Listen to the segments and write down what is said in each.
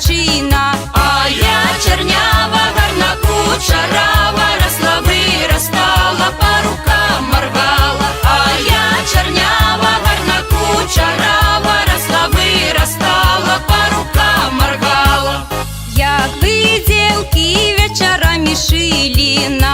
качина, а я чернява, гарна кучерава, рослави, розстала, по рукам моргала, а я чернява, гарна кучерава, рослави, розстала, по рукам моргала. Як вы делки вечорами шили на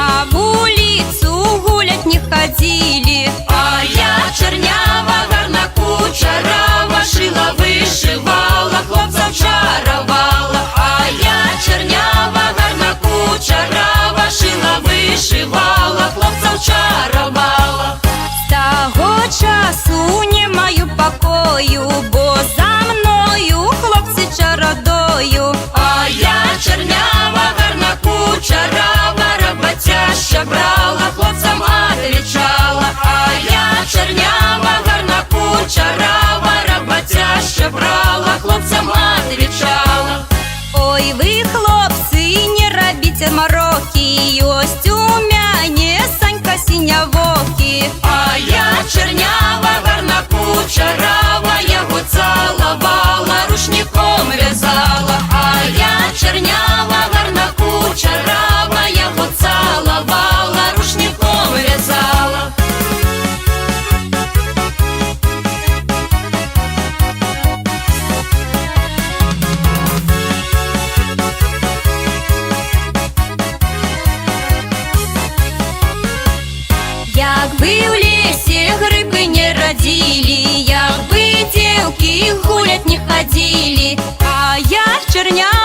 мороки, ось мене Санька синявокі. А я чернява, гарна кучерава, я його цілувала, рушником в'язала. Якби в лісі гриби не родили, якби дівки гулять не ходили, а я чернява